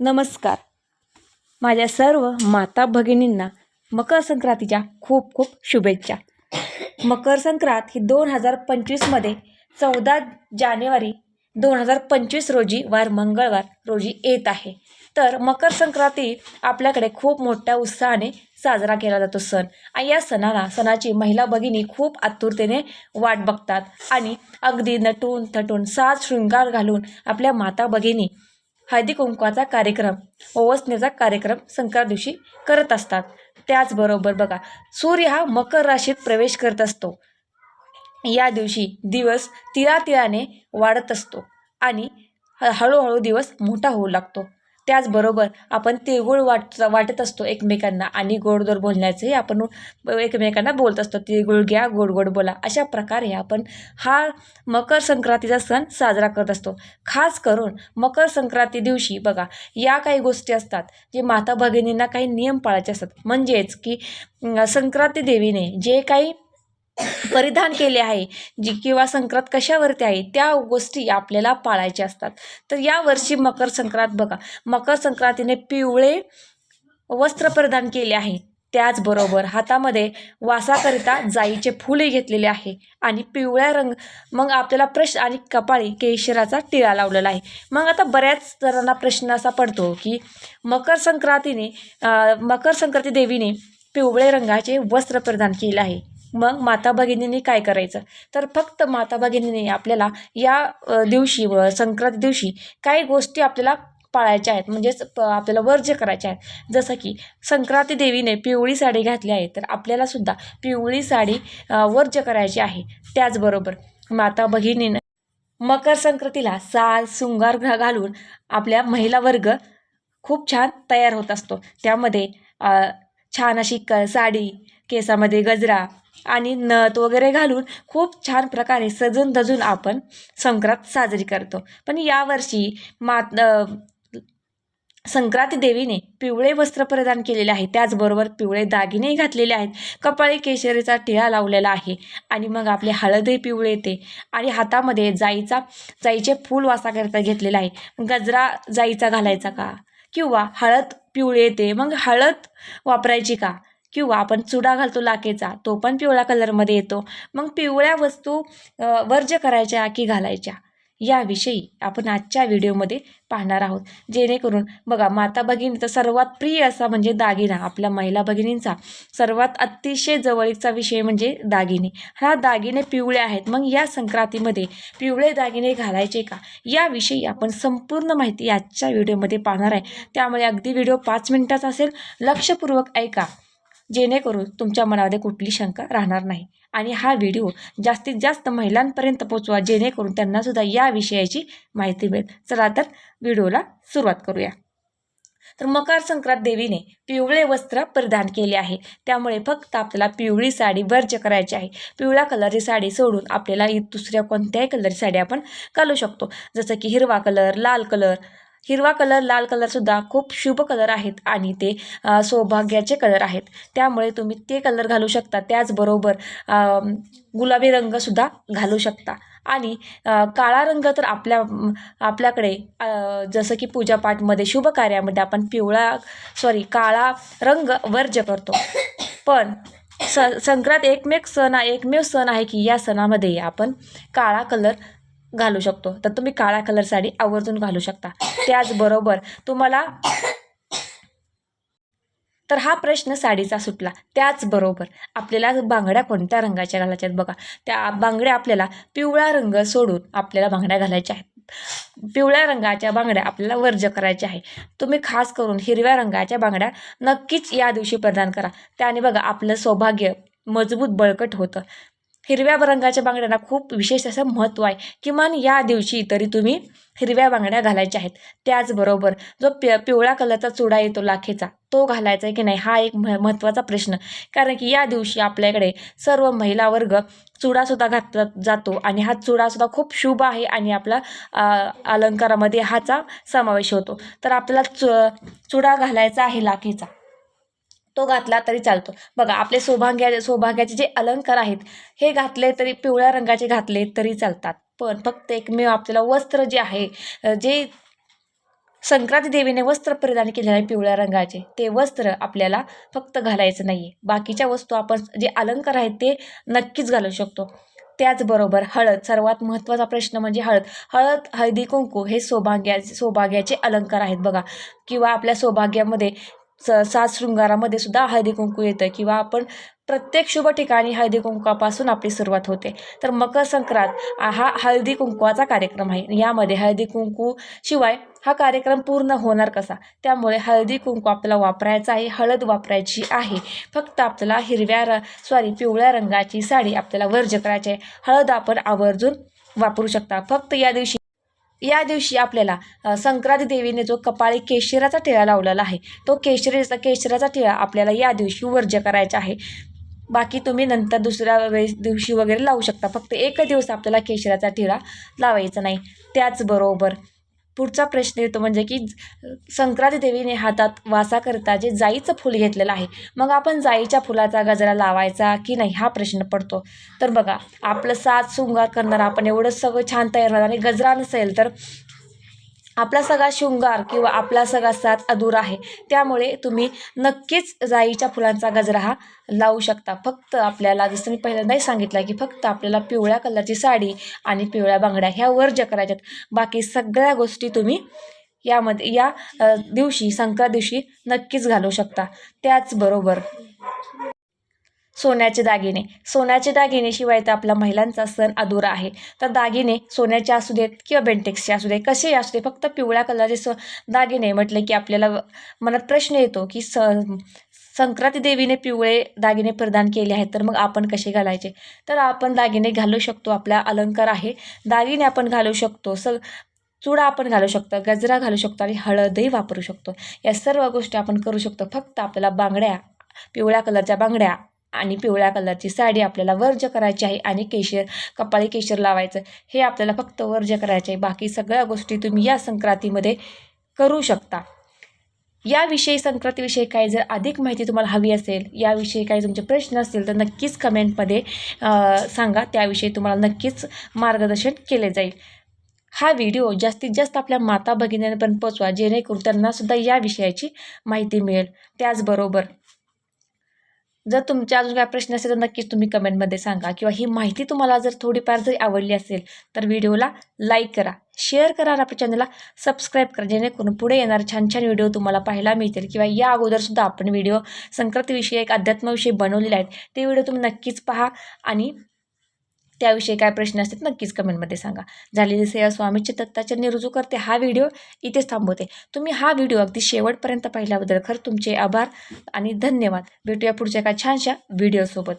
नमस्कार. माझ्या सर्व माता भगिनींना मकर संक्रांतीच्या खूप खूप शुभेच्छा. मकर संक्रांत ही दोन हजार पंचवीसमध्ये चौदा जानेवारी दोन हजार पंचवीस रोजी वार मंगळवार रोजी येत आहे. तर मकर संक्रांती आपल्याकडे खूप मोठ्या उत्साहाने साजरा केला जातो सण. आणि या सणाला सणाची महिला भगिनी खूप आतुरतेने वाट बघतात. आणि अगदी नटून थटून साज शृंगार घालून आपल्या माता भगिनी हळदी कुंकवाचा कार्यक्रम ओवसनेचा कार्यक्रम संक्रांत दिवशी करत असतात. त्याचबरोबर बघा सूर्य हा मकर राशीत प्रवेश करत असतो. या दिवशी दिवस तिळातिळाने वाढत असतो आणि हळूहळू दिवस मोठा होऊ लागतो. त्याचबरोबर आपण तिळगुळ वाट वाटत असतो एकमेकांना आणि गोडदोड बोलण्याचंही आपण एकमेकांना बोलत असतो. तिळगुळ घ्या गोड गोड बोला अशा प्रकारे आपण हा मकर संक्रांतीचा सण साजरा करत असतो. खास करून मकर संक्रांती दिवशी बघा या काही गोष्टी असतात जे माता भगिनींना काही नियम पाळायचे असतात. म्हणजेच की संक्रांती देवीने जे काही परिधान केले आहे जी किंवा संक्रांत कशावरती आहे त्या गोष्टी आपल्याला पाळायच्या असतात. तर यावर्षी मकर संक्रांत बघा. मकर संक्रांतीने पिवळे वस्त्र परिधान केले आहे. त्याचबरोबर हातामध्ये वासाकरिता जाईचे फुले घेतलेले आहे आणि पिवळ्या रंग मग आपल्याला प्रश्न आणि कपाळी केशराचा टिळा लावलेला आहे. मग आता बऱ्याच जणांना प्रश्न असा पडतो की मकर संक्रांतीने मकर संक्रांती देवीने पिवळे रंगाचे वस्त्र प्रदान केले आहे. मग माता भगिनींनी काय करायचं? तर फक्त माता भगिनीने आपल्याला या दिवशी व संक्रांती दिवशी काही गोष्टी आपल्याला पाळायच्या आहेत. म्हणजेच प आपल्याला वर्ज्य करायच्या आहेत. जसं की संक्रांती देवीने पिवळी साडी घातली आहे तर आपल्याला सुद्धा पिवळी साडी वर्ज्य करायची आहे. त्याचबरोबर माता भगिनीनं मकर संक्रांतीला साल सुंगार घालून आपल्या महिला वर्ग खूप छान तयार होत असतो. त्यामध्ये छान अशी क साडी केसामध्ये गजरा आणि नथ वगैरे घालून खूप छान प्रकारे सजून धजून आपण संक्रांत साजरी करतो. पण यावर्षी मात संक्रांत देवीने पिवळे वस्त्र परिधान केलेले आहे. त्याचबरोबर पिवळे दागिनेही घातलेले आहेत. कपाळी केशरीचा टिळा लावलेला आहे आणि मग आपले हळदही पिवळे येते आणि हातामध्ये जाईचा जाईचे फूल वासाकरिता घेतलेला आहे. गजरा जाईचा घालायचा का? किंवा हळद पिवळे येते. मग हळद वापरायची का? किंवा आपण चुडा घालतो लाकेचा तो पण पिवळ्या कलरमध्ये येतो. मग पिवळ्या वस्तू वर्ज्य करायच्या की घालायच्या? याविषयी आपण आजच्या व्हिडिओमध्ये पाहणार आहोत. जेणेकरून बघा माता भगिनी तर सर्वात प्रिय असा म्हणजे दागिना आपल्या महिला भगिनींचा सर्वात अतिशय जवळीकचा विषय म्हणजे दागिने. हा दागिने पिवळे आहेत. मग या संक्रांतीमध्ये पिवळे दागिने घालायचे का? याविषयी आपण संपूर्ण माहिती आजच्या व्हिडिओमध्ये पाहणार आहे. त्यामुळे अगदी व्हिडिओ पाच मिनिटाचा असेल. लक्षपूर्वक ऐका. जेणेकरून तुमच्या मनामध्ये कुठली शंका राहणार नाही. आणि हा व्हिडिओ जास्तीत जास्त महिलांपर्यंत पोचवा जेणेकरून त्यांनासुद्धा या विषयाची माहिती मिळेल. चला तर व्हिडिओला सुरुवात करूया. तर मकर संक्रांत देवीने पिवळे वस्त्र परिधान केले आहे. त्यामुळे फक्त आपल्याला पिवळी साडी वर्ज करायची आहे. पिवळ्या कलरची साडी सोडून आपल्याला दुसऱ्या कोणत्याही कलरची साडी आपण घालू शकतो. जसं की हिरवा कलर लाल कलर हिरवा कलर लाल कलरसुद्धा खूप शुभ कलर आहेत आणि ते सौभाग्याचे कलर आहेत. त्यामुळे तुम्ही ते कलर घालू शकता. त्याचबरोबर गुलाबी रंगसुद्धा घालू शकता. आणि काळा रंग तर आपल्या आपल्याकडे जसं की पूजापाठमध्ये शुभ कार्यामध्ये आपण पिवळा सॉरी काळा रंग वर्ज्य करतो. पण स संक्रांत एकमेव सण एकमेव सण आहे की या सणामध्ये आपण काळा कलर घालू शकतो. तर तुम्ही काळा कलर साडी आवर्जून घालू शकता. त्याचबरोबर तुम्हाला तर हा प्रश्न साडीचा सुटला. त्याचबरोबर आपल्याला बांगड्या कोणत्या रंगाच्या घालायच्या आहेत बघा. त्या बांगड्या आपल्याला पिवळा रंग सोडून आपल्याला बांगड्या घालायच्या आहेत. पिवळ्या रंगाच्या बांगड्या आपल्याला वर्ज्य करायच्या आहे. तुम्ही खास करून हिरव्या रंगाच्या बांगड्या नक्कीच या दिवशी प्रदान करा. त्याने बघा आपलं सौभाग्य मजबूत बळकट होतं. हिरव्या रंगाच्या बांगड्यांना खूप विशेष असं महत्त्व आहे. किमान या दिवशी तरी तुम्ही हिरव्या बांगड्या घालायच्या आहेत. त्याचबरोबर जो पि पिवळ्या कलरचा चुडा येतो लाखेचा तो घालायचा आहे की नाही हा एक मह महत्त्वाचा प्रश्न. कारण की या दिवशी आपल्याकडे सर्व महिला वर्ग चुडासुद्धा घातला जातो आणि हा चुडासुद्धा खूप शुभ आहे आणि आपला अलंकारामध्ये हाचा समावेश होतो. तर आपल्याला चु चुडा घालायचा आहे लाखेचा. तो घातला तरी चालतो. बघा आपले सौभाग्या सौभाग्याचे जे अलंकार आहेत हे घातले तरी पिवळ्या रंगाचे घातले तरी चालतात. पण फक्त एकमेव आपल्याला वस्त्र जे आहे जे संक्रांती देवीने वस्त्र परिधान केलेले आहे पिवळ्या रंगाचे ते वस्त्र आपल्याला फक्त घालायचं नाही आहे बाकीच्या वस्तू आपण जे अलंकार आहेत ते नक्कीच घालू शकतो. त्याचबरोबर हळद सर्वात महत्त्वाचा प्रश्न म्हणजे हळद. हळद हळदी कुंकू हे सौभाग्या सौभाग्याचे अलंकार आहेत बघा. किंवा आपल्या सौभाग्यामध्ये स सात शृंगारामध्ये सुद्धा हळदी कुंकू येतं किंवा आपण प्रत्येक शुभ ठिकाणी हळदी कुंकवापासून आपली सुरुवात होते. तर मकर संक्रांत हा हळदी कुंकवाचा कार्यक्रम आहे. यामध्ये हळदी कुंकू शिवाय हा कार्यक्रम पूर्ण होणार कसा? त्यामुळे हळदी कुंकू आपल्याला वापरायचा आहे हळद वापरायची आहे. फक्त आपल्याला हिरव्या र सॉरी पिवळ्या रंगाची साडी आपल्याला वर्ज करायची आहे. हळद आपण आवर्जून वापरू शकता. फक्त या दिवशी या दिवशी आपल्याला अ, संक्रांती देवीने जो कपाळी केशराचा टिळा लावलेला आहे तो केशरीचा केशराचा टिळा आपल्याला या दिवशी वर्ज करायचा आहे. बाकी तुम्ही नंतर दुसऱ्या वेळेस दिवशी वगैरे लावू शकता फक्त एक दिवस आपल्याला केशराचा टिळा लावायचा नाही. त्याचबरोबर पुढचा प्रश्न येतो म्हणजे की संक्रांती देवीने हातात वासाकरता जे जाईचं फूल घेतलेलं आहे मग आपण जाईच्या फुलाचा गजरा लावायचा की नाही हा प्रश्न पडतो. तर बघा आपलं साथ शृंगार करणार आपण एवढं सगळं छान तयार होणार आणि गजरा नसेल तर आपला सगळा शृंगार किंवा आपला सगळा साथ अधुरा आहे. त्यामुळे तुम्ही नक्कीच जाईच्या फुलांचा गजरा हा लावू शकता. फक्त आपल्याला जसं मी पहिल्यांदाही सांगितलं की फक्त आपल्याला पिवळ्या कलरची साडी आणि पिवळ्या बांगड्या ह्या वर्ज करायच्यात. बाकी सगळ्या गोष्टी तुम्ही यामध्ये या दिवशी संक्रांत दिवशी नक्कीच घालू शकता. त्याचबरोबर सोन्याचे दागिने. सोन्याचे दागिने शिवाय तर आपला महिलांचा सण अधुरा आहे. तर दागिने सोन्याचे असू देत किंवा बेंटेक्सचे असू दे कसे असू दे फक्त पिवळ्या कलरचे स दागिने म्हटले की आपल्याला मनात प्रश्न येतो की स संक्रांती देवीने पिवळे दागिने प्रदान केले आहेत तर मग आपण कसे घालायचे? तर आपण दागिने घालू शकतो आपला अलंकार आहे. दागिने आपण घालू शकतो स चुडा आपण घालू शकतो गजरा घालू शकतो आणि हळदही वापरू शकतो. या सर्व गोष्टी आपण करू शकतो. फक्त आपल्याला बांगड्या पिवळ्या कलरच्या बांगड्या आणि पिवळ्या कलरची साडी आपल्याला वर्ज करायची आहे आणि केशर कपाळी केशर लावायचं. हे आपल्याला फक्त वर्ज करायचे आहे. बाकी सगळ्या गोष्टी तुम्ही या संक्रांतीमध्ये करू शकता. याविषयी संक्रांतीविषयी काही जर अधिक माहिती तुम्हाला हवी असेल याविषयी काही तुमचे प्रश्न असतील तर नक्कीच कमेंटमध्ये सांगा. त्याविषयी तुम्हाला नक्कीच मार्गदर्शन केले जाईल. हा व्हिडिओ जास्तीत जास्त आपल्या माता भगिन्यांपर्यंत पोचवा जेणेकरून त्यांनासुद्धा या विषयाची माहिती मिळेल. त्याचबरोबर जर तुमचे अजून काय प्रश्न असेल तर नक्कीच तुम्ही कमेंटमध्ये सांगा. किंवा ही माहिती तुम्हाला जर थोडीफार जरी आवडली असेल तर व्हिडिओला लाईक करा. शेअर करा आणि आपल्या चॅनलला सबस्क्राईब करा जेणेकरून पुढे येणारे छान छान व्हिडिओ तुम्हाला पाहायला मिळतील. किंवा या अगोदरसुद्धा आपण व्हिडिओ संक्रांतीविषयी एक अध्यात्माविषयी बनवलेले आहेत ते व्हिडिओ तुम्ही नक्कीच पहा आणि त्याविषयी काय प्रश्न असतात नक्कीच कमेंटमध्ये सांगा. झालेली सेवा स्वामीचे दत्ताचरणी रुजू करते. हा व्हिडिओ इथेच थांबवते. तुम्ही हा व्हिडिओ अगदी शेवटपर्यंत पाहिल्याबद्दल खरं तुमचे आभार आणि धन्यवाद. भेटूया पुढच्या एका छानशा व्हिडिओसोबत.